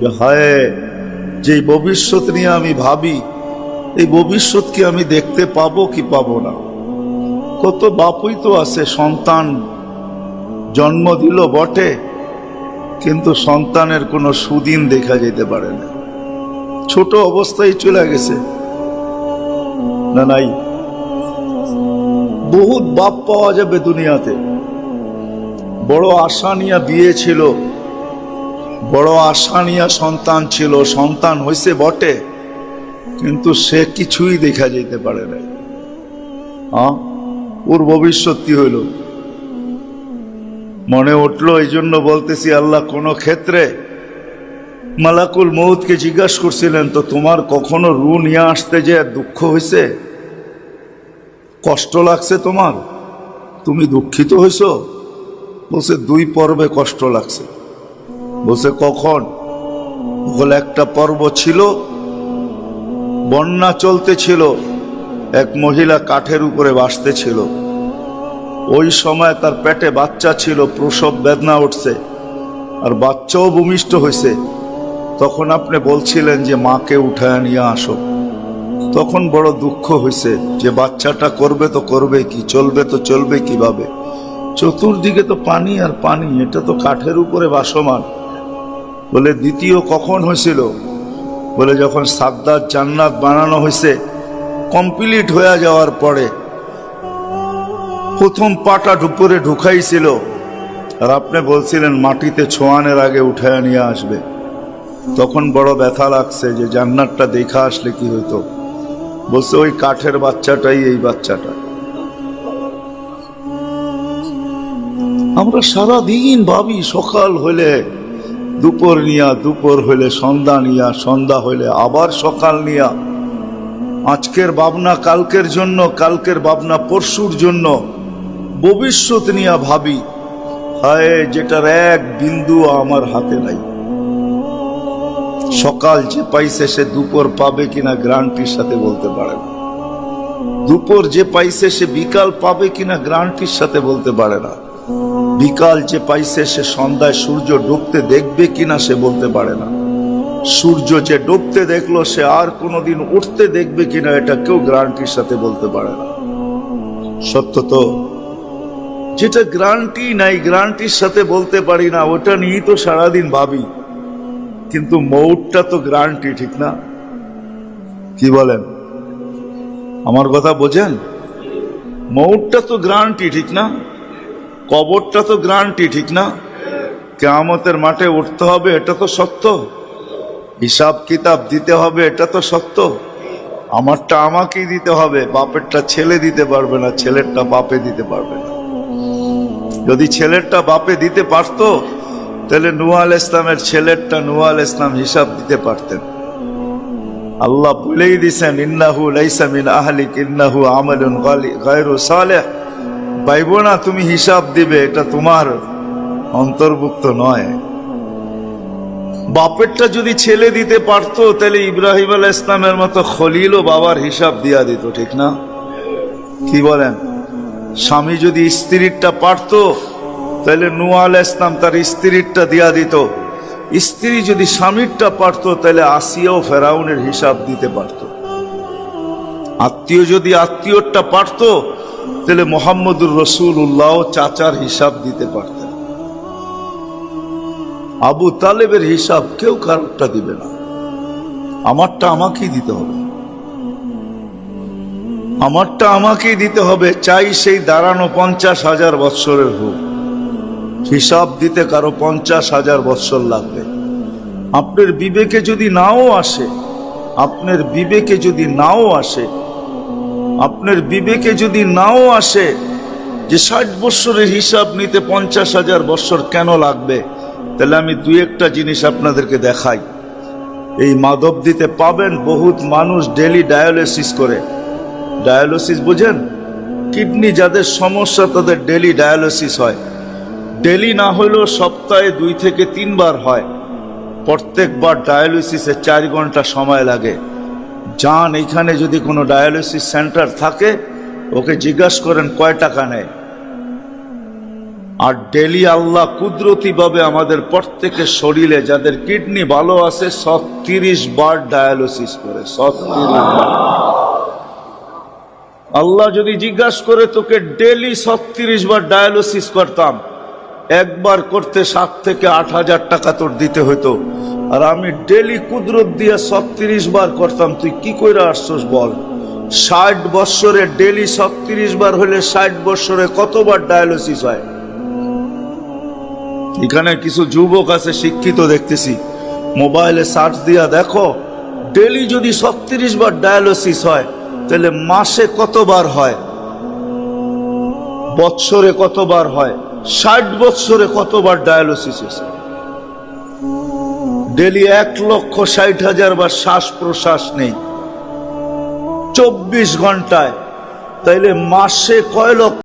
যে হায় যে ভবিষ্যৎ নিয়ে আমি ভাবি, এই ভবিষ্যৎ কি আমি দেখতে পাবো কি পাবো না? কত বাপুই তো আছে, সন্তান জন্ম দিল বটে, কিন্তু সন্তানের কোনো সুদিন দেখা যেতে পারে না। ছোট অবস্থায় চলে গেছে। না, নাই। বহুত বাপ পাওয়া যাবে দুনিয়াতে। বড় আশা নিয়ে বিয়ে ছিল। বড় আশা নিয়ে সন্তান ছিল, সন্তান হয়েছে বটে, কিন্তু সে কিছুই দেখা যেতে পারে না ওর ভবিষ্যৎ কি হইল? মনে উঠল এই জন্য বলতেছি, আল্লাহ কোনো ক্ষেত্রে মালাকুল মৌতকে জিজ্ঞাসা করছিলেন, তো তোমার কখনো রু নিয়ে আসতে যে দুঃখ হয়েছে কষ্ট লাগছে তোমার? তুমি দুঃখিত হয়েছ বলছে, দুই পর্বে কষ্ট লাগছে। বলছে, কখন? বলে, একটা পর্ব ছিল, বন্যা চলতে ছিল, এক মহিলা কাঠের উপরে বাসতে ছিল। ওই সময় তার পেটে বাচ্চা ছিল, প্রসব বেদনা উঠছে, আর বাচ্চাও ভূমিষ্ঠ হয়েছে তখন আপনি বলছিলেন যে, মাকে উঠায় নিয়ে আসো। তখন বড় দুঃখ হয়েছে যে, বাচ্চাটা করবে তো করবে কি, চলবে তো চলবে কীভাবে? চতুর্দিকে তো পানি আর পানি, এটা তো কাঠের উপরে বাসমান বলে, দ্বিতীয় কখন হয়েছিল? বলে, যখন সাদ্দার জান্নাত বানানো হয়েছে, কমপ্লিট হয়ে যাওয়ার পরে। প্রথম পাটা উপরে ঢুকাইছিল আর আপনি বলছিলেন, মাটিতে ছোঁয়ানের আগে উঠায় নিয়ে আসবে। তখন বড় ব্যথা লাগছে যে জান্নাতটা দেখা আসলে কি হতো। বলছে, ওই কাঠের বাচ্চাটাই এই বাচ্চাটা। আমরা সারা দিন ভাবি, সকাল হইলে দুপুর নিয়া, দুপুর হইলে সন্ধ্যা নিয়া, সন্ধ্যা হইলে আবার সকাল নিয়া। আজকের ভাবনা কালকের জন্য, কালকের ভাবনা পরশুর জন্য। ভবিষ্যৎ নিয়া ভাবি, হায়, যেটার এক বিন্দু আমার হাতে নাই। সকাল যে পাইছে সে দুপুর পাবে কিনা গ্রান্টির সাথে বলতে পারে না। দুপুর যে পাইছে সে বিকাল পাবে কিনা গ্রান্টির সাথে বলতে পারে না। বিকাল যে পাইছে, সে সন্ধ্যায় সূর্য ডুবতে দেখবে কিনা সে বলতে পারে না। সূর্য যে ডুবতে দেখল, সে আর কোনোদিন উঠতে দেখবে কিনা এটা কেউ গ্রান্টির সাথে বলতে পারে না। সত্য তো, যেটা গ্রান্টি নাই, গ্রান্টির সাথে বলতে পারি না, ওটা নিয়েই তো সারাদিন ভাবি। কিন্তু মৌটটা তো গ্রান্টি, ঠিক না? কি বলেন? আমার কথা বোঝেন? মৌটটা তো গ্রান্টি, ঠিক না? কবরটা তো গ্রান্টি ঠিক না? কেয়ামতের মাঠে উঠতে হবে, এটা তো সত্য। হিসাব কিতাব দিতে হবে, এটা তো সত্য। আমারটা আমাকেই দিতে হবে, বাপেরটা ছেলে দিতে পারবে না, ছেলেরটা বাপে দিতে পারবে না। যদি ছেলেরটা বাপে দিতে পারতো, তাহলে নুয়াল ইসলামের ছেলেরটা নুয়াল ইসলাম হিসাব দিতে পারতেন। আল্লাহ বলেই দিছেন, ইন্নাহু লাইসা মিন আহলিক, ইন্নাহু আমালুন গায়রু সালেহ। পাইব না, তুমি হিসাব দিবে, এটা তোমার অন্তর্ভুক্ত নয়। বাপেরটা যদি ছেলে দিতে পারতো, তাহলে ইব্রাহিম আল ইসলামের মতো খলিলও বাবার হিসাব দিয়া দিত, ঠিক না? কি বলেন? স্বামী যদি স্ত্রীরটা পারতো, তাহলে নুয়া আলাহ ইসলাম তার স্ত্রীরটা দিয়া দিত। স্ত্রী যদি স্বামীরটা পারতো, তাহলে আসিয়াও ফেরাউনের হিসাব দিতে পারতো। আত্মীয় যদি আত্মীয়টা পারতো, তাহলে মোহাম্মদুর রসুল উল্লাহ চাচার হিসাব দিতে পারতেন। আবু তালেবের হিসাব কেউ কারোরটা দিবে না। আমারটা আমাকেই দিতে হবে। আমারটা আমাকেই দিতে হবে, চাই সেই দাঁড়ানো পঞ্চাশ হাজার বৎসরের হোক। হিসাব দিতে কারও পঞ্চাশ হাজার বৎসর লাগবে। আপনার বিবেকে যদি নাও আসে, আপনার বিবেকে যদি নাও আসে আপনার বিবেকে যদি নাও আসে যে ষাট বৎসরের হিসাব নিতে পঞ্চাশ হাজার বৎসর কেন লাগবে? তাহলে আমি দুই একটা জিনিস আপনাদেরকে দেখাই। এই মাধব দিতে পাবেন বহুত মানুষ ডেলি ডায়ালিসিস করে। ডায়ালিসিস বুঝেন? কিডনি যাদের সমস্যা, তাদের ডেলি ডায়ালিসিস হয়। ডেলি না হলেও সপ্তাহে দুই থেকে তিনবার হয়। প্রত্যেকবার ডায়ালিসিসে চার ঘণ্টা সময় লাগে। যান এখানে যদি কোনো ডায়ালিসিস সেন্টার থাকে, ওকে জিজ্ঞাসা করেন, কয় টাকা নেয়? আর ডেলি আল্লাহ কুদরতি ভাবে আমাদের প্রত্যেকের শরীরে যাদের কিডনি ভালো আছে, ছত্রিশ বার ডায়ালিসিস করে, ছত্রিশ বার। আল্লাহ যদি জিজ্ঞাসা করে, তোকে ডেলি ছত্রিশ বার ডায়ালিসিস করতাম, একবার করতে সাত থেকে আট হাজার টাকা তোর দিতে হতো আর আমি ডেলি কুদরত দিয়ে ছত্রিশ বার করতাম। তুই কি করে আসছস বল? ষাট বৎসরে ডেলি ছত্রিশ বার হলে ষাট বৎসরে কতবার ডায়ালিসিস হয়? এখানে কিছু যুবক আছে, শিক্ষিত দেখতেছি। মোবাইলে সার্চ দিয়া দেখো, ডেলি যদি ছত্রিশ বার ডায়ালিসিস হয়, তাহলে মাসে কতবার হয়? বৎসরে কতবার হয়? ষাট বৎসরে কতবার ডায়ালিসিস ডেলি এক লক্ষ ষাট হাজার বা শ্বাস প্রশ্বাস নেই। চব্বিশ ঘন্টায়। তাইলে মাসে কয় লক্ষ